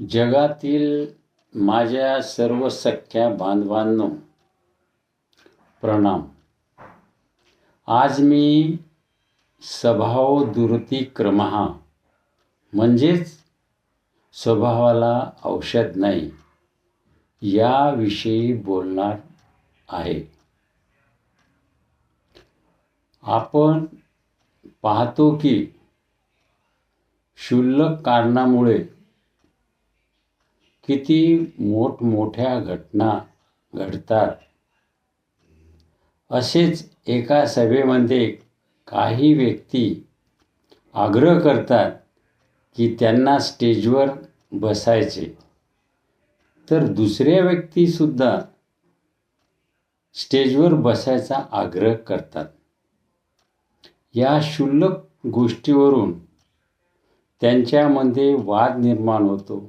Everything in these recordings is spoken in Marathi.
जगातील माझ्या सर्व सख्या बांधवांनो प्रणाम. आज मी स्वभाव दुरतिक्रमः म्हणजेच स्वभावाला औषध नाही याविषयी बोलणार आहे. आपण पाहतो की क्षुल्लक कारणामुळे किती मोठमोठ्या घटना घडतात. असेच एका सभेमध्ये काही व्यक्ती आग्रह करतात की त्यांना स्टेजवर बसायचे. तर दुसऱ्या व्यक्तीसुद्धा स्टेजवर बसायचा आग्रह करतात. या क्षुल्लक गोष्टीवरून त्यांच्यामध्ये वाद निर्माण होतो.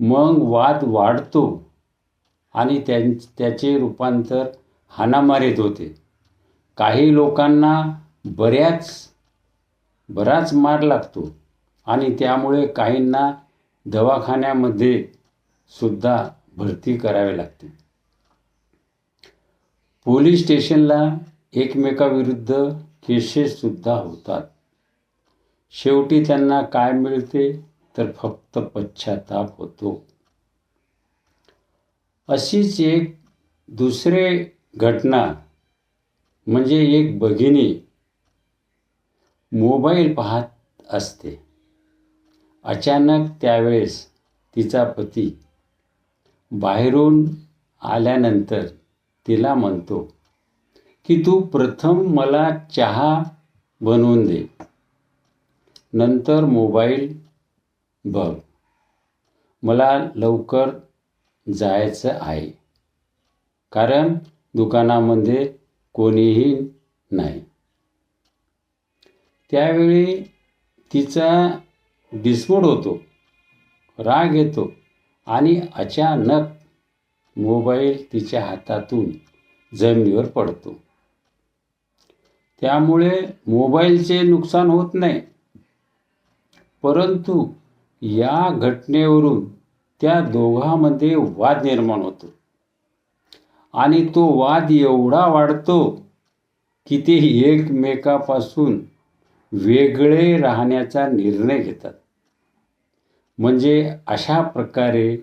मग वाद वाढतो आणि त्यां त्याचे रूपांतर हाणामारीत होते. काही लोकांना बऱ्याच बराच मार लागतो आणि त्यामुळे काहींना दवाखान्यामध्ये सुद्धा भरती करावे लागते. पोलीस स्टेशनला एकमेकाविरुद्ध केसेससुद्धा होतात. शेवटी त्यांना काय मिळते? तर फक्त पश्चाताप होतो. अशीच एक दुसरे घटना म्हणजे एक भगिनी मोबाईल पाहत असते. अचानक त्यावेळेस तिचा पती बाहेरून आल्यानंतर तिला म्हणतो की तू प्रथम मला चहा बनवून दे. नंतर मोबाईल बघ. मला लवकर जायचं आहे. कारण दुकानामध्ये कोणीही नाही. त्यावेळी तिचा बिस्फोट होतो. राग येतो. आणि अचानक मोबाईल तिच्या हातातून जमिनीवर पडतो. त्यामुळे मोबाईलचे नुकसान होत नाही. परंतु या घटनेवरून त्या दोघांमध्ये वाद निर्माण होतो. आणि तो वाद एवढा वाढतो की ते एकमेकापासून वेगळे राहण्याचा निर्णय घेतात. म्हणजे अशा प्रकारे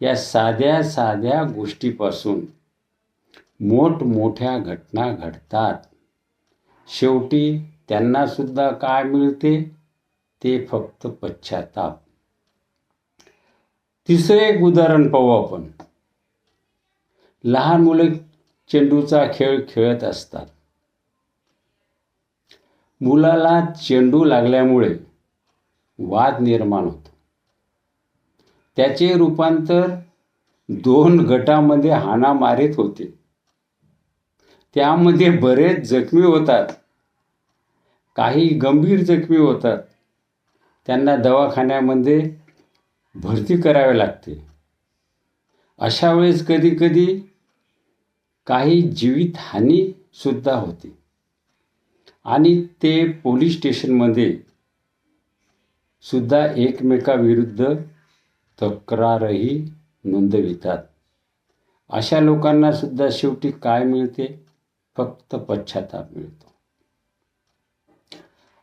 या साध्या साध्या गोष्टीपासून मोठमोठ्या घटना घडतात. शेवटी त्यांनासुद्धा काय मिळते? ते फक्त पश्चाताप. तिसरे एक उदाहरण पाहू आपण. लहान मुलं चेंडूचा खेळ खेळत असतात. मुलाला चेंडू लागल्यामुळे वाद निर्माण होतो. त्याचे रूपांतर दोन गटामध्ये हाणामारीत होते. त्यामध्ये बरेच जखमी होतात. काही गंभीर जखमी होतात. त्यांना दवाखान्यामध्ये भरती करावे लागते. अशा वेळेस कधी कधी काही जीवितहानीसुद्धा होते. आणि ते पोलीस स्टेशनमध्ये सुद्धा एकमेकाविरुद्ध तक्रारही नोंदवितात. अशा लोकांना सुद्धा शेवटी काय मिळते? फक्त पश्चाताप मिळतो.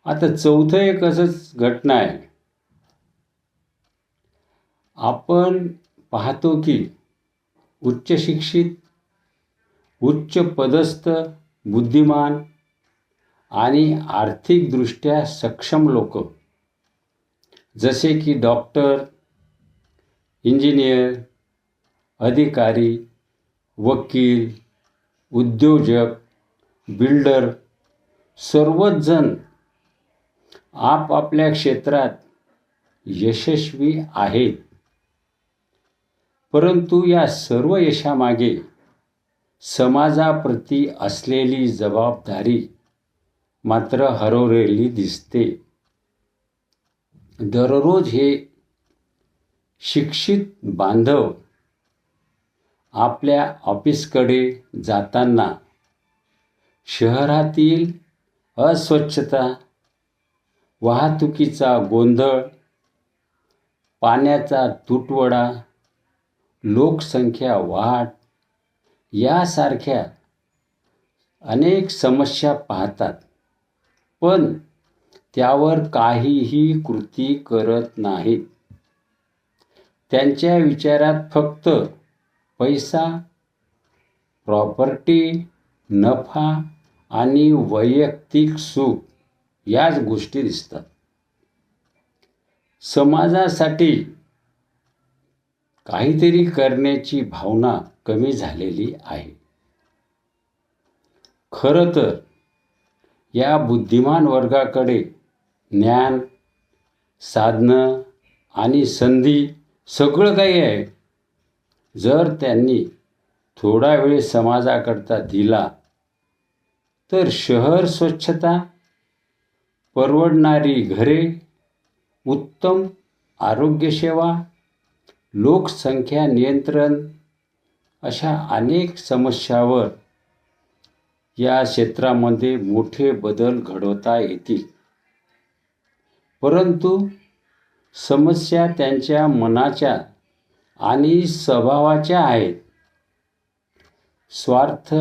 आता चौथं एक असंच घटना आहे. आपण पाहतो की उच्च शिक्षित उच्च पदस्थ बुद्धिमान आणि आर्थिकदृष्ट्या सक्षम लोक. जसे की डॉक्टर इंजिनियर अधिकारी वकील उद्योजक बिल्डर सर्वच जण आपापल्या क्षेत्रात यशस्वी आहेत. परंतु या सर्व यशामागे समाजाप्रती असलेली जबाबदारी मात्र हरवलेली दिसते. दररोज हे शिक्षित बांधव आपल्या ऑफिसकडे जाताना शहरातील अस्वच्छता वाहतुकीचा गोंधळ पाण्याचा तुटवडा लोकसंख्या वाढ यासारख्या अनेक समस्या पाहतात. पण त्यावर काहीही कृती करत नाहीत. त्यांच्या विचारात फक्त पैसा प्रॉपर्टी नफा आणि वैयक्तिक सुख याच गोष्टी दिसतात. समाजासाठी काहीतरी करण्याची भावना कमी झालेली आहे. खरं तर या बुद्धिमान वर्गाकडे ज्ञान साधनं आणि संधी सगळं काही आहे. जर त्यांनी थोडा वेळ समाजाकरता दिला तर शहर स्वच्छता परवडणारी घरे उत्तम आरोग्यसेवा लोकसंख्या नियंत्रण अशा अनेक समस्यावर या क्षेत्रामध्ये मोठे बदल घडवता येतील. परंतु समस्या त्यांच्या मनाच्या आणि स्वभावाच्या आहेत. स्वार्थ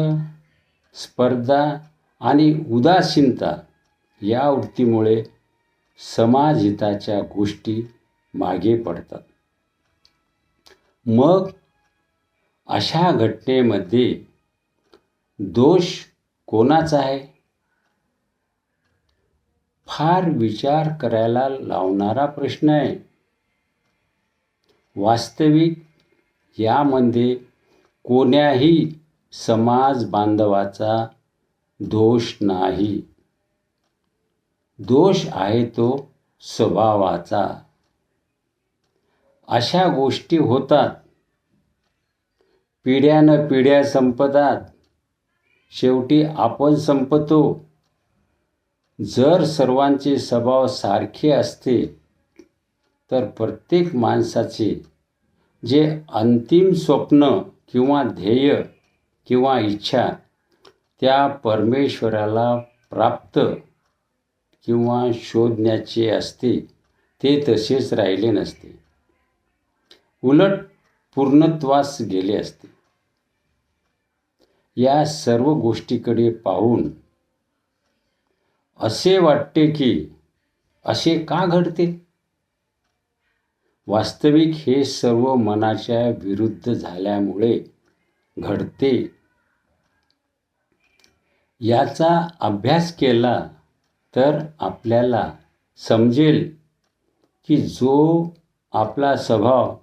स्पर्धा आणि उदासीनता या वृत्तीमुळे समाजहिताच्या गोष्टी मागे पडतात. मग अशा घटनेमध्ये दोष कोणाचा आहे? फार विचार करायला लावणारा प्रश्न आहे. वास्तविक यामध्ये कोण्याही समाज बांधवाचा दोष नाही. दोष आहे तो स्वभावाचा. अशा गोष्टी होतात. पिढ्यानं पिढ्या संपतात. शेवटी आपण संपतो. जर सर्वांचे स्वभाव सारखे असते तर प्रत्येक माणसाचे जे अंतिम स्वप्न किंवा ध्येय किंवा इच्छा त्या परमेश्वराला प्राप्त किंवा शोधण्याचे असते ते तसेच राहिले नसते. उलट पूर्णत्वास गेले असते. या सर्व गोष्टीकडे पाहून असे वाटते की असे का घडते? वास्तविक हे सर्व मनाच्या विरुद्ध झाल्यामुळे घडते. याचा अभ्यास केला तर आपल्याला समजेल की जो आपला स्वभाव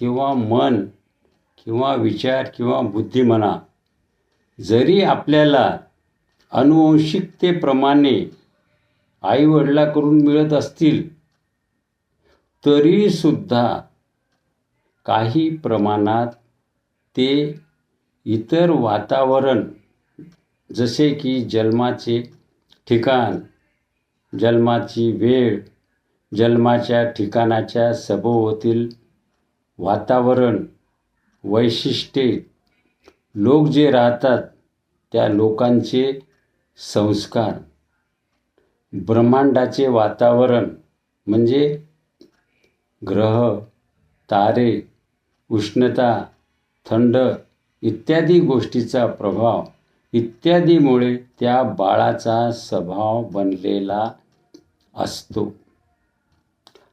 किंवा मन किंवा विचार किंवा बुद्धी म्हणा जरी आपल्याला अनुवंशिकतेप्रमाणे आईवडिलाकडून मिळत असतील तरीसुद्धा काही प्रमाणात ते इतर वातावरण जसे की जन्माचे ठिकाण जन्माची वेळ जन्माच्या ठिकाणाच्या सभोवतील वातावरण वैशिष्ट्ये लोक जे राहतात त्या लोकांचे संस्कार. ब्रह्मांडाचे वातावरण म्हणजे ग्रह तारे उष्णता थंड इत्यादी गोष्टीचा प्रभाव इत्यादीमुळे त्या बाळाचा स्वभाव बनलेला असतो.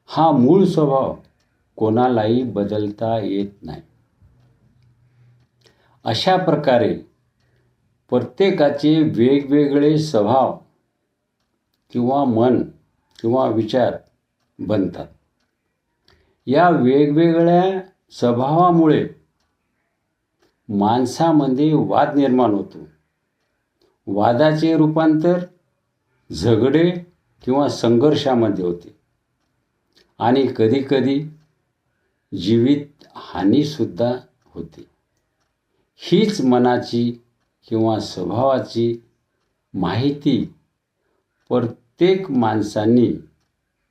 हा मूळ स्वभाव कोणालाही बदलता येत नाही. अशा प्रकारे प्रत्येकाचे वेगवेगळे स्वभाव किंवा मन किंवा विचार बनतात. या वेगवेगळ्या स्वभावामुळे माणसामध्ये वाद निर्माण होतो. वादाचे रूपांतर झगडे किंवा संघर्षामध्ये होते. आणि कधीकधी जीवित हानीसुद्धा होते. हीच मनाची किंवा स्वभावाची माहिती प्रत्येक माणसांनी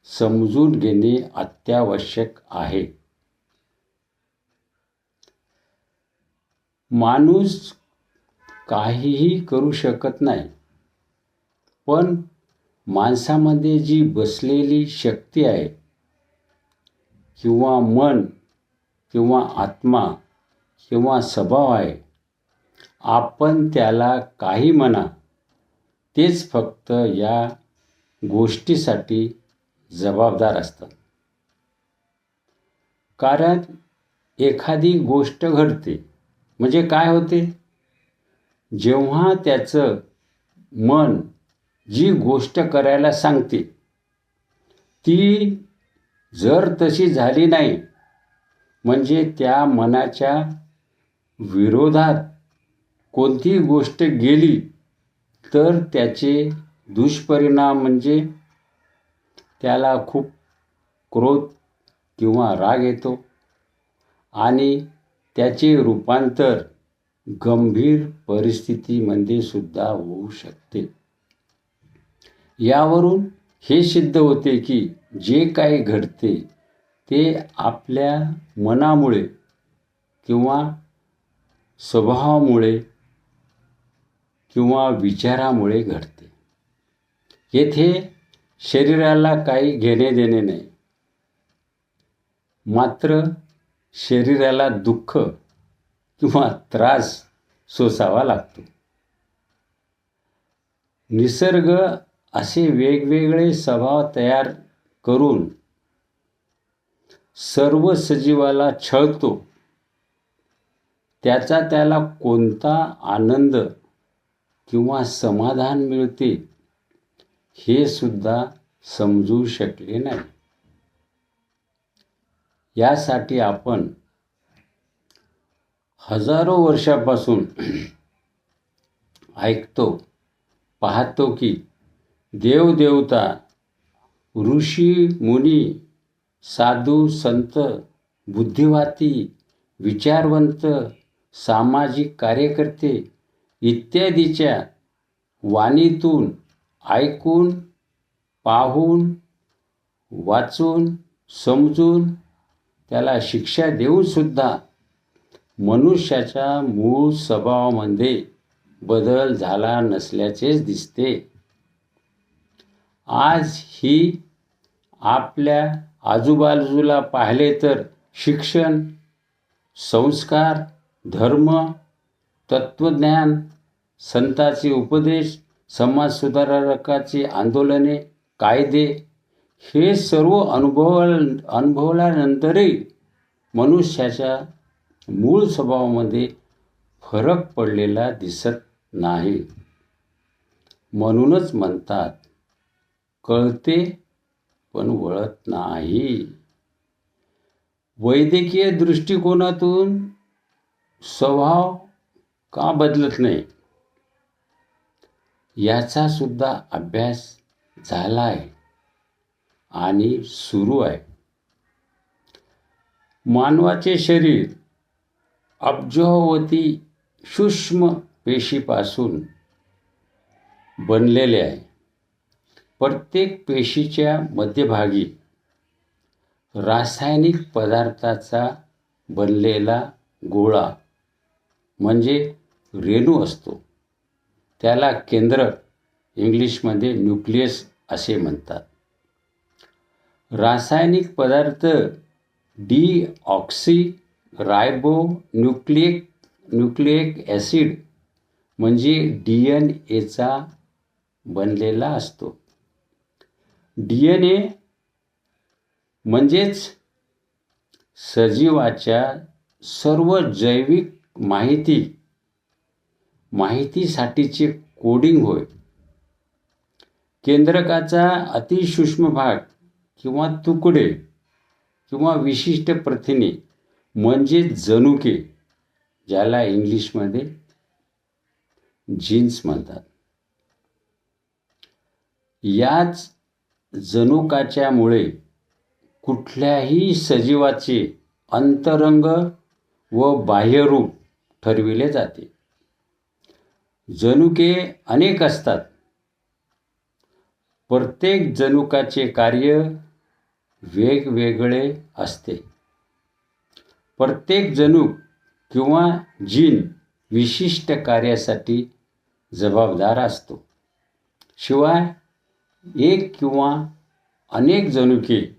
समजून घेणे अत्यावश्यक आहे. माणूस काहीही करू शकत नाही पण माणसामध्ये जी बसलेली शक्ती आहे किंवा मन किंवा आत्मा किंवा स्वभाव आहे आपण त्याला काही म्हणा तेच फक्त या गोष्टीसाठी जबाबदार असतात. कारण एखादी गोष्ट घडते म्हणजे काय होते? जेव्हा त्याचं मन जी गोष्ट करायला सांगते ती जर तशी झाली नाही म्हणजे त्या मनाच्या विरोधात कोणती गोष्ट गेली तर त्याचे दुष्परिणाम म्हणजे त्याला खूप क्रोध किंवा राग येतो आणि त्याचे रूपांतर गंभीर परिस्थितीमध्ये सुद्धा होऊ शकते. यावरून हे सिद्ध होते की जे काही घडते ते आपल्या मनामुळे किंवा स्वभावामुळे किंवा विचारामुळे घडते. येथे शरीराला काही घेणे देणे नाही. मात्र शरीराला दुःख किंवा त्रास सोसावा लागतो. निसर्ग असे वेगवेगळे स्वभाव तयार करून सर्व सजीवाला छळतो. त्याचा त्याला कोणता आनंद किंवा समाधान मिळते हे सुद्धा समजू शकले नाही. यासाठी आपण हजारो वर्षापासून ऐकतो पाहतो की देवदेवता ऋषी मुनी साधू संत बुद्धिवाती विचारवंत सामाजिक कार्यकर्ते इत्यादीच्या वाणीतून ऐकून पाहून वाचून समजून त्याला शिक्षा देऊनसुद्धा मनुष्याच्या मूळ स्वभावामध्ये बदल झाला नसल्याचेच दिसते. आज ही आपल्या आजूबाजूला पाहिले तर शिक्षण संस्कार धर्म तत्त्वज्ञान संतांचे उपदेश समाजसुधारकाचे आंदोलने कायदे हे सर्व अनुभव अनुभवल्यानंतरही मनुष्याच्या मूळ स्वभावामध्ये फरक पडलेला दिसत नाही. म्हणूनच म्हणतात कळते पण वळत नाही. वैद्यकीय दृष्टिकोनातून स्वभाव का बदलत नाही? याचा सुद्धा अभ्यास झाला आहे आणि सुरू आहे. मानवाचे शरीर अब्जावती सूक्ष्म पेशीपासून बनलेले आहे. प्रत्येक पेशीच्या मध्यभागी रासायनिक पदार्थाचा बनलेला गोळा म्हणजे रेणू असतो. त्याला केंद्र इंग्लिशमध्ये न्यूक्लियस असे म्हणतात. रासायनिक पदार्थ deoxyribonucleic nucleic acid म्हणजे डी एन एचा बनलेला असतो. डी एन ए म्हणजेच सजीवाच्या सर्व जैविक माहिती माहितीसाठीचे कोडिंग होय. केंद्रकाचा अतिसूक्ष्म भाग किंवा तुकडे किंवा विशिष्ट प्रथिने म्हणजे जनुके ज्याला इंग्लिशमध्ये जीन्स म्हणतात. याच जनुकाच्यामुळे कुठल्याही सजीवाचे अंतरंग व बाह्यरूप ठरविले जाते. जनुके अनेक असतात. प्रत्येक जनुकाचे कार्य वेगवेगळे असते. प्रत्येक जनुक किंवा जीन विशिष्ट कार्यासाठी जबाबदार असतो. शिवाय एक किंवा अनेक जनुके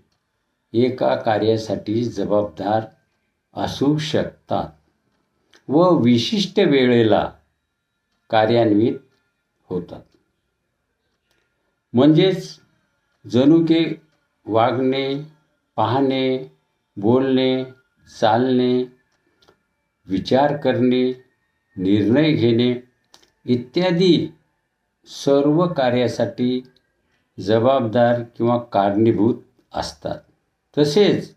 एका कार्यासाठी जबाबदार असू शकतात व विशिष्ट वेळेला कार्यान्वित होतात. म्हणजेच जणुके वागणे पाहणे बोलणे चालणे विचार करणे निर्णय घेणे इत्यादी सर्व कार्यासाठी जबाबदार किंवा कारणीभूत असतात. तसेच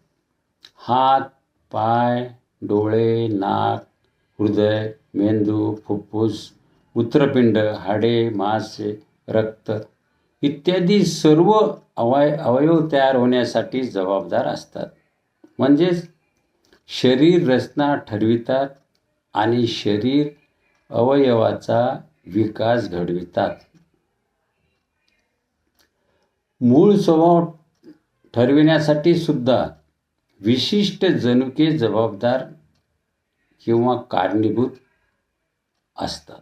हात पाय डोळे नाक हृदय मेंदू फुफ्फुस मूत्रपिंड हाडे मासे रक्त इत्यादी सर्व अवय अवयव तयार होण्यासाठी जबाबदार असतात. म्हणजेच शरीर रचना ठरवितात आणि शरीर अवयवाचा विकास घडवितात. मूळ स्वभाव ठरविण्यासाठी सुद्धा विशिष्ट जनुके जबाबदार किंवा कारणीभूत असतात.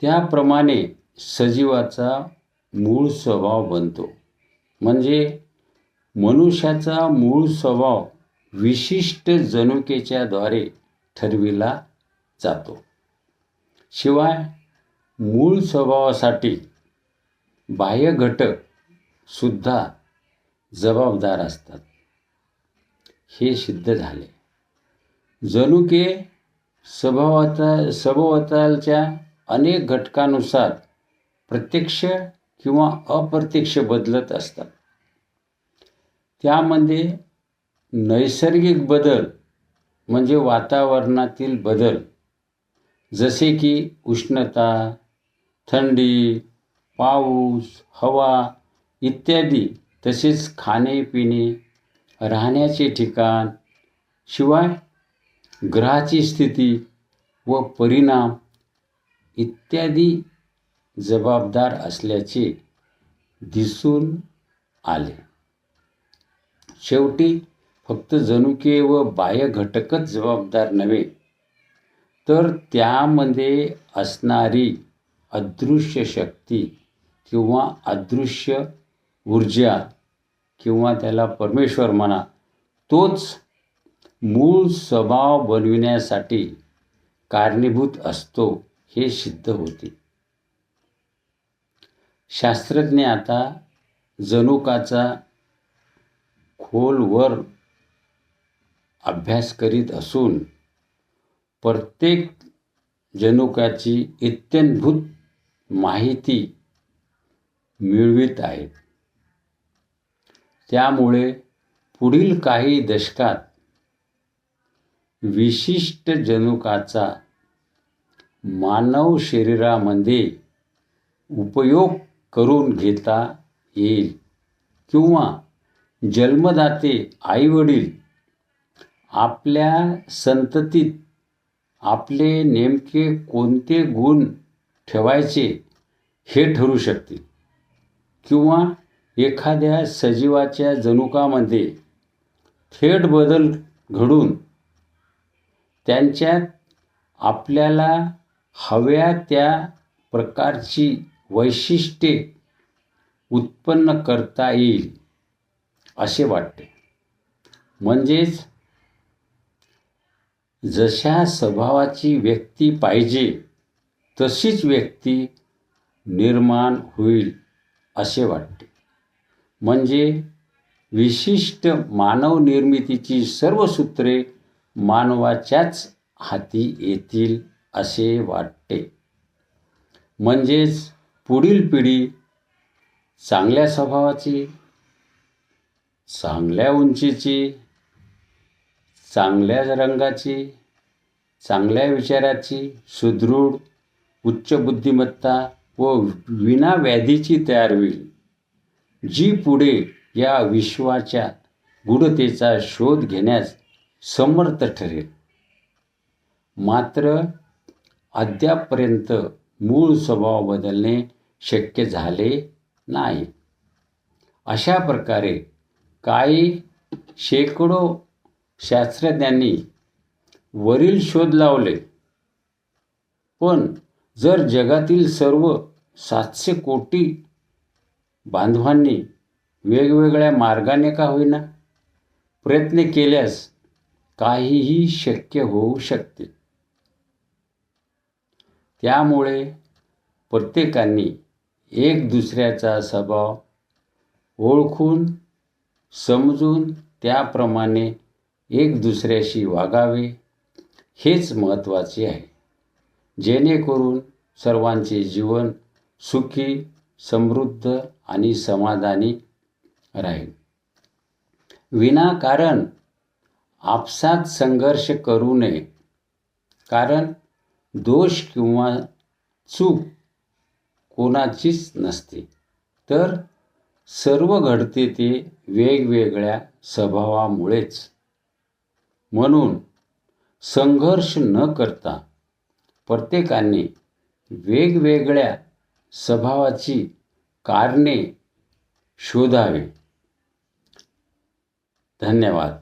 त्याप्रमाणे सजीवाचा मूळ स्वभाव बनतो. म्हणजे मनुष्याचा मूळ स्वभाव विशिष्ट जनुकेच्याद्वारे ठरविला जातो. शिवाय मूळ स्वभावासाठी बाह्य घटक सुद्धा जबाबदार असतात. हे सिद्ध झाले. जनुके स्वभावाता सभोवतालच्या अनेक घटकानुसार प्रत्यक्ष किंवा अप्रत्यक्ष बदलत असतात. त्यामध्ये नैसर्गिक बदल म्हणजे वातावरणातील बदल जसे की उष्णता थंडी पाऊस हवा इत्यादी तसेच खाणे पिणे राहण्याचे ठिकाण शिवाय ग्रहाची स्थिती व परिणाम इत्यादी जबाबदार असल्याचे दिसून आले. शेवटी फक्त जनुके व बाह्य घटकच जबाबदार नव्हे तर त्यामध्ये असणारी अदृश्य शक्ती किंवा अदृश्य ऊर्जा किंवा त्याला परमेश्वर म्हणा तोच मूळ स्वभाव बनविण्यासाठी कारणीभूत असतो हे सिद्ध होते. शास्त्रज्ञ आता जनुकाचा खोलवर अभ्यास करीत असून प्रत्येक जनुकाची इत्यंभूत माहिती मिळवित आहेत. त्यामुळे पुढील काही दशकात विशिष्ट जनुकाचा मानव शरीरामध्ये उपयोग करून घेता येईल किंवा जन्मदाते आईवडील आपल्या संततीत आपले नेमके कोणते गुण ठेवायचे हे ठरू शकतील. किंवा एखाद्या सजीवाच्या जनुकामध्ये थेट बदल घडून त्यांच्यात आपल्याला हव्या त्या प्रकारची वैशिष्ट्ये उत्पन्न करता येईल असे वाटते. म्हणजेच जशा स्वभावाची व्यक्ती पाहिजे तशीच व्यक्ती निर्माण होईल. असे वाटते. म्हणजे विशिष्ट मानवनिर्मितीची सर्व सूत्रे मानवाच्याच हाती येतील असे वाटते. म्हणजेच पुढील पिढी चांगल्या स्वभावाची चांगल्या उंचीची चांगल्या रंगाची चांगल्या विचाराची सुदृढ उच्च बुद्धिमत्ता व विना व्याधीची तयार होईल. जी पुढे या विश्वाच्या गूढतेचा शोध घेण्यास समर्थ ठरेल. मात्र अद्यापपर्यंत मूळ स्वभाव बदलणे शक्य झाले नाही. अशा प्रकारे काही शेकडो शास्त्रज्ञांनी वरील शोध लावले. पण जर जगातील सर्व सातशे कोटी बांधवांनी वेगवेगळ्या मार्गाने का होईना प्रयत्न केल्यास काहीही शक्य होऊ शकते. त्यामुळे प्रत्येकाने एक दुसऱ्याचा स्वभाव ओळखून समजून त्याप्रमाणे एक दुसऱ्याशी वागावे हेच महत्त्वाचे आहे. जेणेकरून सर्वांचे जीवन सुखी समृद्ध आणि समाधानी राहील. विनाकारण आपसात संघर्ष करू नये. कारण दोष किंवा चूक कोणाचीच नसते. तर सर्व घडते ते वेगवेगळ्या स्वभावामुळेच. म्हणून संघर्ष न करता प्रत्येकाने वेगवेगळ्या स्वभावाची कारणे शोधावे. धन्यवाद.